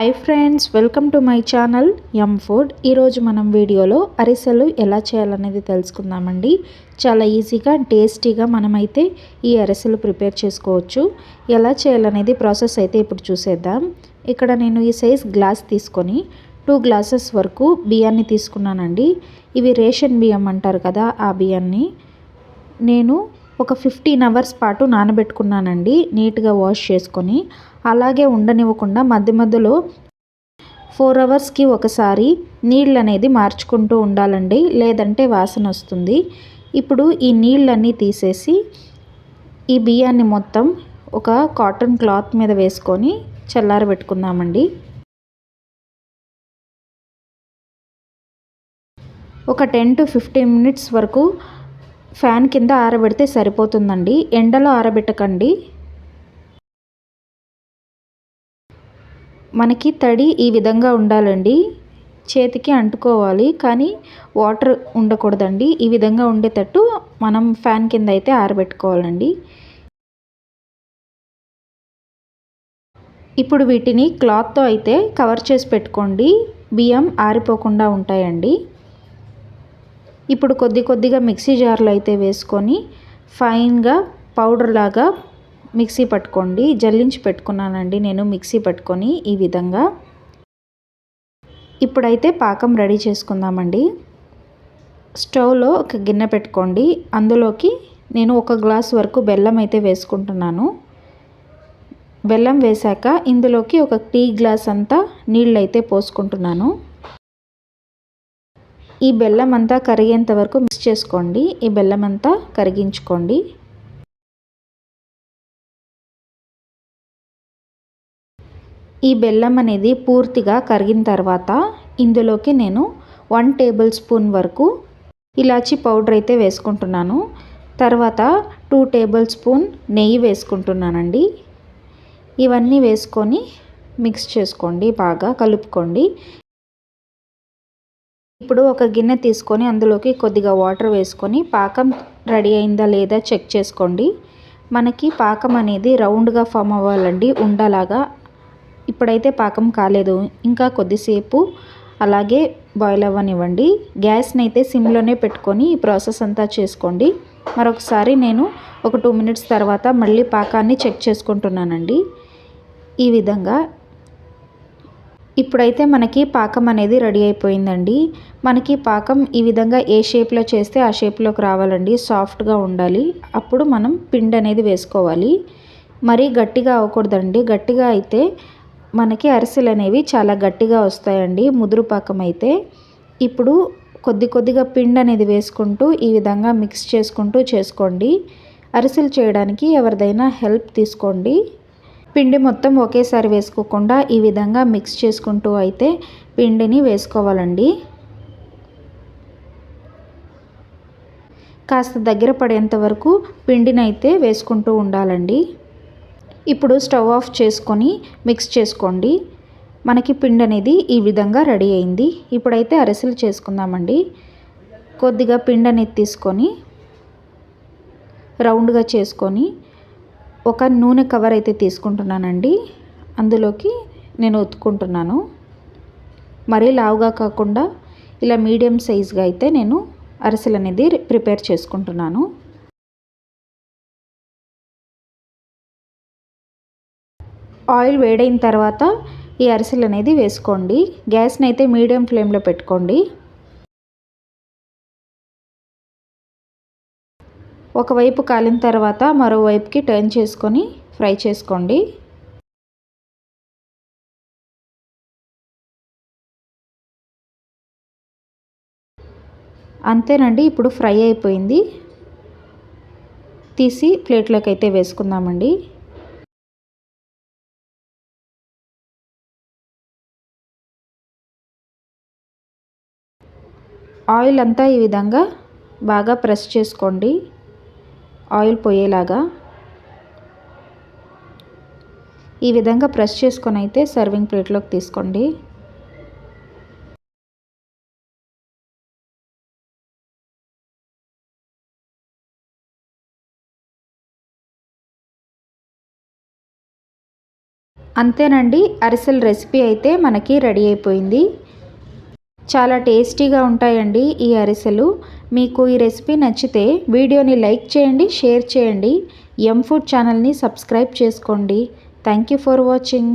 Hi friends welcome to my channel M food ఈరోజు మనం వీడియోలో అరిసెలు ఎలా చేయాలనేది తెలుసుకుందామండి. చాలా ఈజీగా టేస్టీగా మనమైతే ఈ అరిసెలు ప్రిపేర్ చేసుకోవచ్చు. ఎలా చేయాలనేది ప్రాసెస్ అయితే ఇప్పుడు చూసేద్దాం. ఇక్కడ నేను ఈ సైజ్ గ్లాస్ తీసుకొని టూ గ్లాసెస్ వరకు బియ్యాన్ని తీసుకున్నానండి. ఇవి రేషన్ బియ్యం అంటారు కదా ఆ బియ్యాన్ని. నేను ఒక ఫిఫ్టీన్ అవర్స్ పాటు నానబెట్టుకున్నానండి నీట్గా వాష్ చేసుకొని. అలాగే ఉండనివ్వకుండా మధ్య మధ్యలో ఫోర్ అవర్స్కి ఒకసారి నీళ్ళు అనేది మార్చుకుంటూ ఉండాలండి లేదంటే వాసన వస్తుంది. ఇప్పుడు ఈ నీళ్ళన్నీ తీసేసి ఈ బియ్యాన్ని మొత్తం ఒక కాటన్ క్లాత్ మీద వేసుకొని చల్లారబెట్టుకుందామండి. ఒక టెన్ టు ఫిఫ్టీన్ మినిట్స్ వరకు ఫ్యాన్ కింద ఆరబెడితే సరిపోతుందండి. ఎండలో ఆరబెట్టకండి. మనకి తడి ఈ విధంగా ఉండాలండి. చేతికి అంటుకోవాలి కానీ వాటర్ ఉండకూడదండి. ఈ విధంగా ఉండేటట్టు మనం ఫ్యాన్ కింద అయితే ఆరబెట్టుకోవాలండి. ఇప్పుడు వీటిని క్లాత్తో అయితే కవర్ చేసి పెట్టుకోండి. బియ్యం ఆరిపోకుండా ఉంటాయండి. ఇప్పుడు కొద్ది కొద్దిగా మిక్సీ జార్లో అయితే వేసుకొని ఫైన్గా పౌడర్ లాగా మిక్సీ పట్టుకోండి. జల్లించి పెట్టుకున్నానండి నేను మిక్సీ పట్టుకొని ఈ విధంగా. ఇప్పుడైతే పాకం రెడీ చేసుకుందామండి. స్టవ్లో ఒక గిన్నె పెట్టుకోండి. అందులోకి నేను ఒక గ్లాస్ వరకు బెల్లం అయితే వేసుకుంటున్నాను. బెల్లం వేశాక ఇందులోకి ఒక టీ గ్లాస్ అంతా నీళ్ళు అయితే పోసుకుంటున్నాను. ఈ బెల్లం అంతా కరిగేంత వరకు మిక్స్ చేసుకోండి. ఈ బెల్లం అంతా కరిగించుకోండి. ఈ బెల్లం అనేది పూర్తిగా కరిగిన తర్వాత ఇందులోకి నేను వన్ టేబుల్ స్పూన్ వరకు ఇలాచి పౌడర్ అయితే వేసుకుంటున్నాను. తర్వాత టూ టేబుల్ స్పూన్ నెయ్యి వేసుకుంటున్నానండి. ఇవన్నీ వేసుకొని మిక్స్ చేసుకోండి బాగా కలుపుకోండి. ఇప్పుడు ఒక గిన్నె తీసుకొని అందులోకి కొద్దిగా వాటర్ వేసుకొని పాకం రెడీ అయిందా లేదా చెక్ చేసుకోండి. మనకి పాకం అనేది రౌండ్గా ఫామ్ అవ్వాలండి. ఉండలాగా ఇప్పుడైతే పాకం కాలేదు. ఇంకా కొద్దిసేపు అలాగే బాయిల్ అవ్వనివ్వండి. గ్యాస్ని అయితే సిమ్లోనే పెట్టుకొని ఈ ప్రాసెస్ అంతా చేసుకోండి. మరొకసారి నేను ఒక టూ మినిట్స్ తర్వాత మళ్ళీ పాకాన్ని చెక్ చేసుకుంటున్నానండి. ఈ విధంగా ఇప్పుడైతే మనకి పాకం అనేది రెడీ అయిపోయిందండి. మనకి పాకం ఈ విధంగా ఏ షేప్లో చేస్తే ఆ షేప్లోకి రావాలండి. సాఫ్ట్గా ఉండాలి. అప్పుడు మనం పిండి అనేది వేసుకోవాలి. మరీ గట్టిగా అవ్వకూడదండి. గట్టిగా అయితే మనకి అరిసెలు అనేవి చాలా గట్టిగా వస్తాయండి. ముదురు పాకం అయితే. ఇప్పుడు కొద్ది కొద్దిగా పిండి అనేది వేసుకుంటూ ఈ విధంగా మిక్స్ చేసుకుంటూ చేసుకోండి. అరిసెలు చేయడానికి ఎవరిదైనా హెల్ప్ తీసుకోండి. పిండి మొత్తం ఒకేసారి వేసుకోకుండా ఈ విధంగా మిక్స్ చేసుకుంటూ అయితే పిండిని వేసుకోవాలండి. కాస్త దగ్గర పడేంత వరకు పిండిని అయితే వేసుకుంటూ ఉండాలండి. ఇప్పుడు స్టవ్ ఆఫ్ చేసుకొని మిక్స్ చేసుకోండి. మనకి పిండి అనేది ఈ విధంగా రెడీ అయింది. ఇప్పుడైతే అరిసెలు చేసుకుందామండి. కొద్దిగా పిండి అనేది తీసుకొని రౌండ్గా చేసుకొని ఒక నూనె కవర్ అయితే తీసుకుంటున్నానండి. అందులోకి నేను ఒత్తుకుంటున్నాను మరీ లావుగా కాకుండా ఇలా మీడియం సైజ్గా అయితే నేను అరిసెలు అనేది ప్రిపేర్ చేసుకుంటున్నాను. ఆయిల్ వేడైన తర్వాత ఈ అరిసెలు అనేది వేసుకోండి. గ్యాస్ని అయితే మీడియం ఫ్లేమ్లో పెట్టుకోండి. ఒకవైపు కాలిన తర్వాత మరోవైపుకి టర్న్ చేసుకొని ఫ్రై చేసుకోండి. అంతేనండి ఇప్పుడు ఫ్రై అయిపోయింది. తీసి ప్లేట్లోకి అయితే వేసుకుందామండి. ఆయిల్ అంతా ఈ విధంగా బాగా ప్రెస్ చేసుకోండి. ఆయిల్ పోయేలాగా ఈ విధంగా ప్రెస్ చేసుకొని అయితే సర్వింగ్ ప్లేట్లోకి తీసుకోండి. అంతేనండి అరిసెల రెసిపీ అయితే మనకి రెడీ అయిపోయింది. చాలా టేస్టీగా ఉంటాయండి ఈ అరిసెలు. మీకు ఈ రెసిపీ నచ్చితే వీడియోని లైక్ చేయండి షేర్ చేయండి. ఎం ఫుడ్ ఛానల్ని సబ్స్క్రైబ్ చేసుకోండి. Thank you for watching